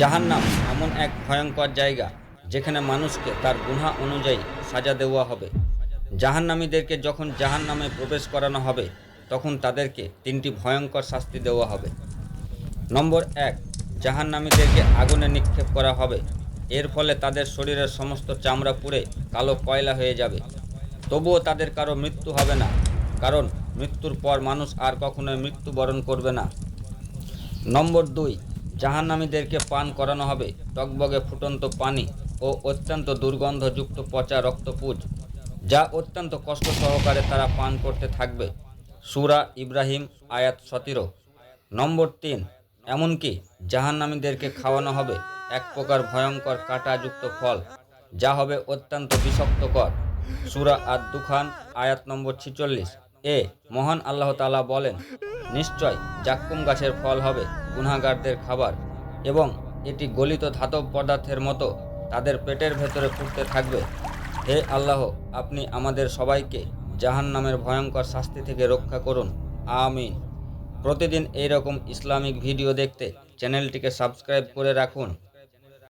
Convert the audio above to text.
জাহান্নাম এমন এক ভয়ঙ্কর জায়গা যেখানে মানুষকে তার গুণা অনুযায়ী সাজা দেওয়া হবে। জাহান্নামীদেরকে যখন জাহান্নামে প্রবেশ করানো হবে, তখন তাদেরকে তিনটি ভয়ঙ্কর শাস্তি দেওয়া হবে। নম্বর এক, জাহান্নামীদেরকে আগুনে নিক্ষেপ করা হবে। এর ফলে তাদের শরীরের সমস্ত চামড়া পুড়ে কালো কয়লা হয়ে যাবে। তবুও তাদের কারও মৃত্যু হবে না, কারণ মৃত্যুর পর মানুষ আর কখনোই মৃত্যুবরণ করবে না। নম্বর দুই জাহান্নামীদেরকে পান করানো হবে। টকবগে ফুটন্ত পানি ও অত্যন্ত দুর্গন্ধযুক্ত পচা রক্তপুজ, যা অত্যন্ত কষ্ট সহকারে তারা পান করতে থাকবে। সুরা ইব্রাহিম, আয়াত সতেরো। নম্বর তিন, এমনকি জাহান্নামীদেরকে খাওয়ানো হবে এক প্রকার ভয়ঙ্কর কাঁটাযুক্ত ফল, যা হবে অত্যন্ত বিষাক্তকর। সুরা আর দুখান আয়াত নম্বর ছিচল্লিশ। এ, মহান আল্লাহ তালা বলেন, নিশ্চয় জাক্কুম গাছের ফল হবে গুনাগারদের খাবার এবং এটি গলিত ধাতব পদার্থের মতো তাদের পেটের ভেতরে ফুটতে থাকবে। হে আল্লাহ, আপনি আমাদের সবাইকে জাহান নামের ভয়ঙ্কর শাস্তি থেকে রক্ষা করুন। আমিন। প্রতিদিন এইরকম ইসলামিক ভিডিও দেখতে চ্যানেলটিকে সাবস্ক্রাইব করে রাখুন।